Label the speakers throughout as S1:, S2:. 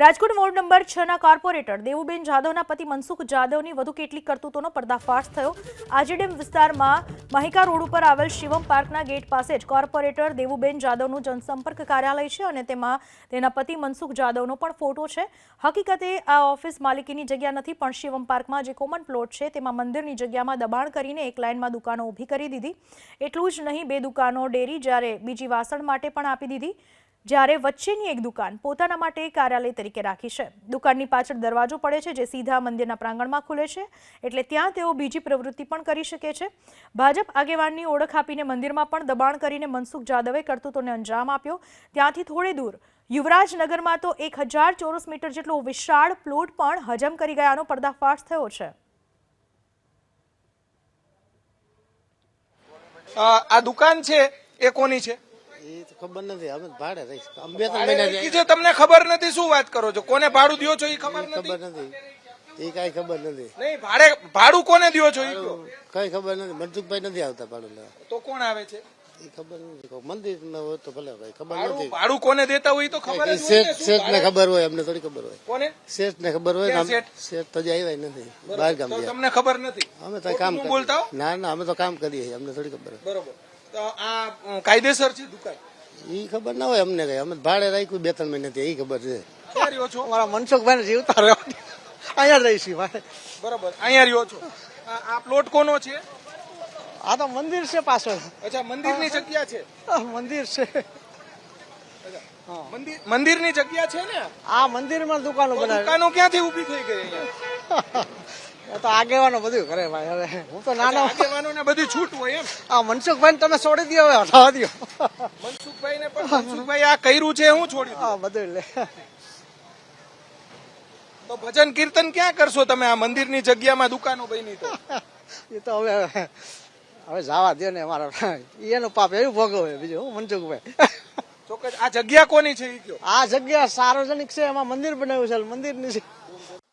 S1: Rajkot ward number છ ના corporator Devuben જાદવના પતિ મનસુખ જાદવની વધુ કેટલીક કરતૂતોનો પર્દાફાશ થયો. આજીડેમ વિસ્તારમાં મહિકા રોડ ઉપર આવેલ શિવમ પાર્કના ગેટ પાસે જ કોર્પોરેટર દેવુબેન જાદવનું જનસંપર્ક કાર્યાલય છે અને તેમાં તેના પતિ મનસુખ જાદવનો પણ ફોટો છે. હકીકતે આ ઓફિસ માલિકીની જગ્યા નથી, પણ શિવમ પાર્કમાં જે કોમન પ્લોટ છે તેમાં મંદિરની જગ્યામાં દબાણ કરીને એક લાઇનમાં દુકાનો ઊભી કરી દીધી. એટલું જ નહીં, બે દુકાનો ડેરી જ્યારે બીજી વાસણ માટે પણ આપી દીધી. જ્યારે વચ્ચેની એક દુકાન પોતાના માટે કાર્યાલય તરીકે રાખી છે. દુકાનની પાછળ દરવાજો પડે છે જે સીધા મંદિરના પ્રાંગણમાં ખુલે છે. એટલે ત્યાં તેઓ બીજી પ્રવૃત્તિ પણ કરી શકે છે. ભાજપ આગેવાનની ઓળખ આપીને મંદિરમાં પણ દબાણ કરીને મનસુખ જાદવે કરતૂતોને અંજામ આપ્યો. ત્યાંથી થોડે દૂર, યુવરાજનગરમાં તો એક હજાર ચોરસ મીટર જેટલો વિશાળ પ્લોટ પણ હજમ કરી ગયાનો પર્દાફાશ થયો છે.
S2: આ દુકાન છે એ કોની છે?
S3: ખબર નથી અમે ભાડે રહીશ. અમે બે ત્રણ મહિના
S2: જે તમને ખબર નથી શું વાત કરો છો? કોને ભાડું દો છો એ ખબર
S3: ખબર
S2: નથી?
S3: નથી. એ કઈ ખબર નથી.
S2: નહીં ભાડે ભાડું કોને દો છો
S3: કઈ ખબર નથી. મનસુખભાઈ નથી આવતા ભાડું લેવા.
S2: તો કોણ આવે છે?
S3: એ ખબર નથી. મંદિર હોય તો ભલે હોય ખબર નથી.
S2: ભાડું કોને દેતા હોય તો ખબર હોય
S3: શેઠ શેઠ ને ખબર હોય અમને થોડી ખબર હોય.
S2: કોને?
S3: શેઠ ને ખબર હોય
S2: શેઠ?
S3: શેઠ તો આવ્યા નથી. બહાર ગામ
S2: તમને ખબર નથી?
S3: અમે તો કામ
S2: બોલતા
S3: ના ના અમે તો કામ કરીએ અમને થોડી ખબર હોય.
S2: બરોબર. આ કાયદેસર છે દુકાન?
S3: એ ખબર ના હોય અમને કઈ. અમે ભાડે રાખ્યું બે ત્રણ મહિનાથી એ ખબર છે.
S2: રહ્યો છો?
S4: મારા મનસુખભાઈ જીવતા રહ્યો અહીંયા રહીશું ભાઈ
S2: બરોબર અહીંયા રહ્યો છો. આ પ્લોટ કોનો છે?
S4: આ તો મંદિર છે પાછળ.
S2: અચ્છા મંદિરની જગ્યા છે?
S4: મંદિર છે.
S2: મંદિર મંદિરની જગ્યા છે ને?
S4: આ મંદિરમાં દુકાનો બનાવી.
S2: દુકાનો ક્યાંથી ઊભી થઈ ગઈ અહીંયા?
S4: એ તો આગેવાનો બધું કરે ભાઈ હવે. હું તો નાનો
S2: આગેવાનોને બધી છૂટ હોય એમ?
S4: આ મનસુખભાઈ તમે છોડી દો હવે હટાવા દો
S2: મનસુખભાઈ આ કર્યું છે હું છોડી દઉં.
S4: આ બધું લે.
S2: તો ભજન કીર્તન ક્યાં કરશો તમે? આ મંદિરની જગ્યામાં દુકાનો બની તો.
S4: એ તો હવે હવે જવા દે ને મારા એનું પાપ એવું ભોગવે બીજું હું મનસુખભાઈ.
S2: ચોક્કસ આ જગ્યા કોની છે એ કયો?
S4: આ જગ્યા સાર્વજનિક છે એમાં મંદિર બનાવ્યું છે મંદિરની છે.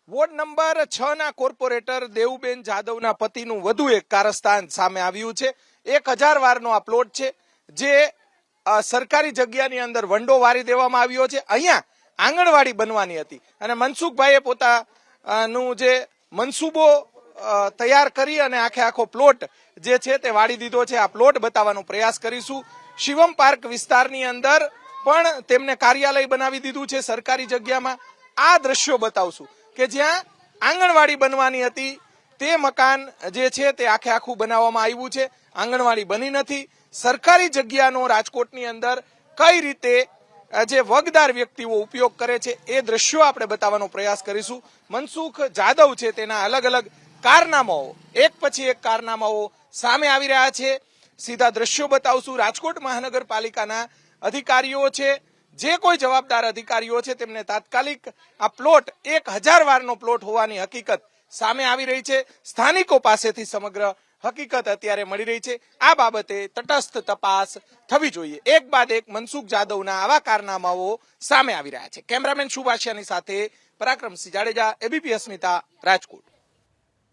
S2: વોર્ડ નંબર છ ના કોર્પોરેટર દેવુબેન જાદવના પતિનું વધુ એક કારસ્તાન સામે આવ્યું છે. એક હજાર વારનો આ પ્લોટ છે જે સરકારી જગ્યાની અંદર વંડો વારી દેવામાં આવ્યો છે. અહીંયા આંગણવાડી બનવાની હતી. અને મનસુખભાઈએ પોતાનું જે મનસૂબો તૈયાર કરી અને આખે આખો પ્લોટ જે છે તે વાળી દીધો છે. આ પ્લોટ બતાવવાનો પ્રયાસ કરીશું. શિવમ પાર્ક વિસ્તારની અંદર પણ તેમને કાર્યાલય બનાવી દીધું છે સરકારી જગ્યામાં. આ દ્રશ્યો બતાવશું કે જ્યાં આંગણવાડી બનવાની હતી. તે મકાન જે છે તે આખે આખું બનાવવામાં આવ્યું છે. આંગણવાડી બની નથી. સરકારી જગ્યાનો રાજકોટની અંદર કઈ રીતે જે વગદાર વ્યક્તિઓ ઉપયોગ કરે છે એ દ્રશ્યો આપણે બતાવવાનો પ્રયાસ કરીશું. મનસુખ જાદવ છે તેના અલગ અલગ કારનામાઓ. એક પછી એક કારનામાઓ સામે આવી રહ્યા છે. સીધા દ્રશ્યો બતાવશું. રાજકોટ મહાનગરપાલિકાના અધિકારીઓ છે. જે કોઈ જવાબદાર અધિકારીઓ છે તેમને તાત્કાલિક આ પ્લોટ એક હજાર વારનો પ્લોટ હોવાની હકીકત સામે આવી રહી છે. સ્થાનિકો પાસેથી સમગ્ર હકીકત અત્યારે મળી રહી છે. આ બાબતે તટસ્થ તપાસ થવી જોઈએ. એક બાદ એક મનસુખ જાદવના આવા કારનામાઓ સામે આવી રહ્યા છે. કેમેરામેન શુભાશિયાની સાથે પરાક્રમસિંહ જાડેજા, એબીપી અસ્મિતા, રાજકોટ.